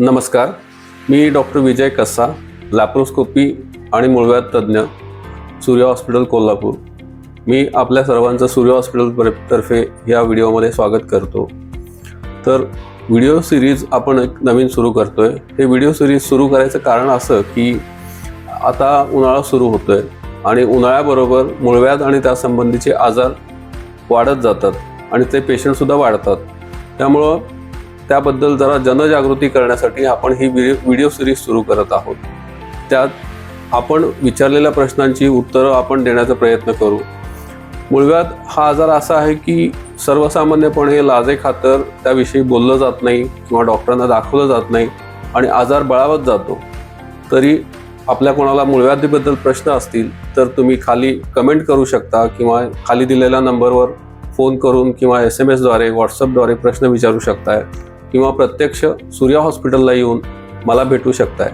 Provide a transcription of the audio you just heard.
नमस्कार. मी डॉक्टर विजय कस्सा लॅप्रोस्कोपी आणि मुळव्याध तज्ज्ञ सूर्य हॉस्पिटल कोल्हापूर. मी आपल्या सर्वांचं सूर्य हॉस्पिटल तर्फे या व्हिडिओमध्ये स्वागत करतो. तर व्हिडिओ सिरीज आपण एक नवीन सुरू करतो आहे हे व्हिडिओ सिरीज सुरू करायचं कारण असं की आता उन्हाळा सुरू होतो आहे आणि उन्हाळ्याबरोबर मूळव्याध आणि त्यासंबंधीचे आजार वाढत जातात आणि ते पेशंटसुद्धा वाढतात. त्यामुळं त्याबद्दल जरा जनजागृती करण्यासाठी आपण ही व्हिडिओ व्हिडिओ सिरीज सुरू करत आहोत. त्यात आपण विचारलेल्या प्रश्नांची उत्तरं आपण देण्याचा प्रयत्न करू. मूळव्याध हा आजार असा आहे की सर्वसामान्यपणे लाजे खातर त्याविषयी बोललं जात नाही किंवा डॉक्टरांना दाखवलं जात नाही आणि आजार बळावत जातो. तरी आपल्या कोणाला मूळव्याधीबद्दल प्रश्न असतील तर तुम्ही खाली कमेंट करू शकता किंवा खाली दिलेल्या नंबरवर फोन करून किंवा एस एम एसद्वारे व्हॉट्सअपद्वारे प्रश्न विचारू शकताय. किंवा प्रत्यक्ष सूर्या हॉस्पिटलला येऊन मला भेटू शकताय.